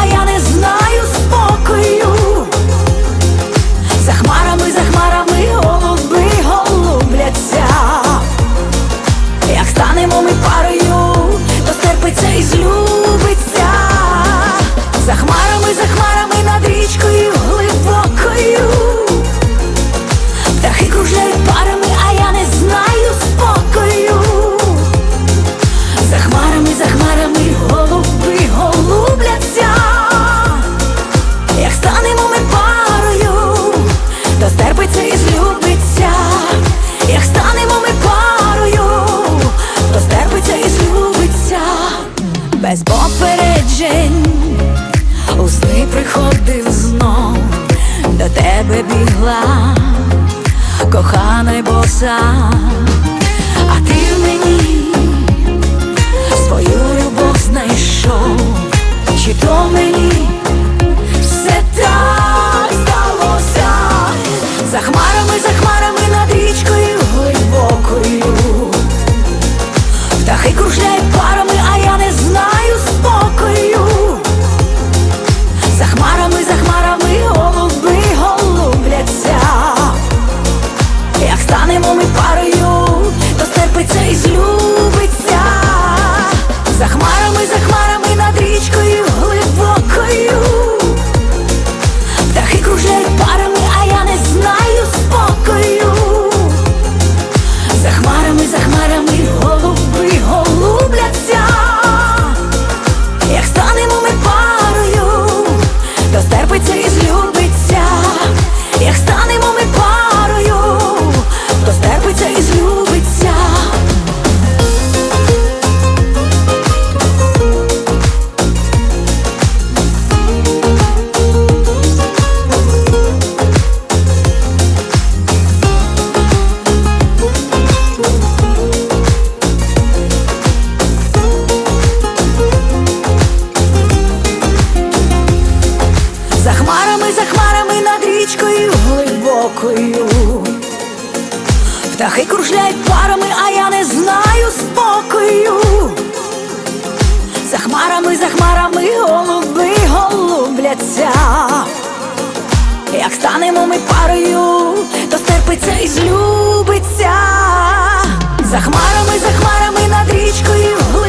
а я не знаю спокою. За хмарами, за хмарами. без попереджень, у сни приходив знов, до тебе бігла, коханий боса. Горами захватили річкою глибокою, птахи кружляють парами, а я не знаю спокою. За хмарами, за хмарами голуби голубляться. Як станемо ми парою, то стерпиться і злюбиться. За хмарами, за хмарами над річкою.